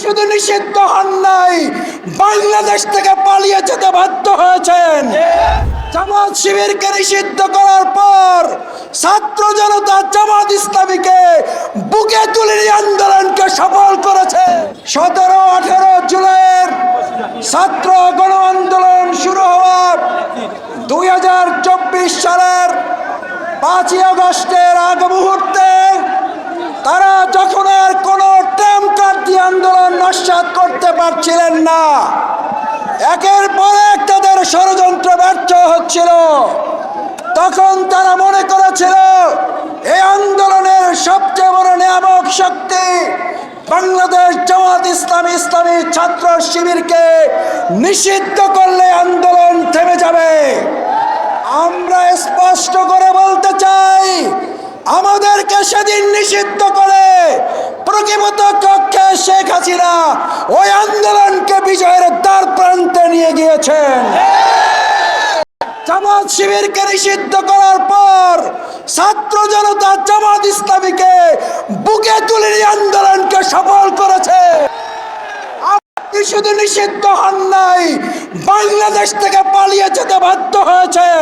শুধু নিষিদ্ধ হন নাই, বাংলাদেশ থেকে পালিয়ে যেতে বাধ্য হয়েছেন। জামাত শিবিরকে নিষিদ্ধ করার পর ছাত্র জনতা জামাত ইসলামীকে বুকে তুলে আন্দোলনকে সফল করেছে। সতেরো, আঠারো জুলাইয়ের ছাত্র গণ আন্দোলন শুরু হওয়ার দুই হাজার চব্বিশ সালের পাঁচই আগস্টের আগ মুহূর্তে পারছিলেন না। একের পর এক তাদের ষড়যন্ত্র ব্যর্থ হচ্ছিল। তখন তারা মনে করেছিল, এই আন্দোলনের সবচেয়ে বড় নিয়ামক শক্তি বাংলাদেশ জামাত ইসলামী ইসলামী ছাত্র শিবিরকে নিষিদ্ধ করলে আন্দোলন থেমে যাবে। আমরা স্পষ্ট করে বলতে চাই, আমাদেরকে সেদিন নিষিদ্ধ করে প্রকৃত কক্ষে শেখ হাসিনা ওই নিয়ে গিয়েছেন জামাত শিবিরকে নিষিদ্ধ করার পর ছাত্র জনতা জামাত ইসলামীকে বুকে তুলে নিয়ে আন্দোলনকে সফল করেছে। শুধু নিষিদ্ধ হন নাই, বাংলাদেশ থেকে পালিয়ে যেতে বাধ্য হয়েছেন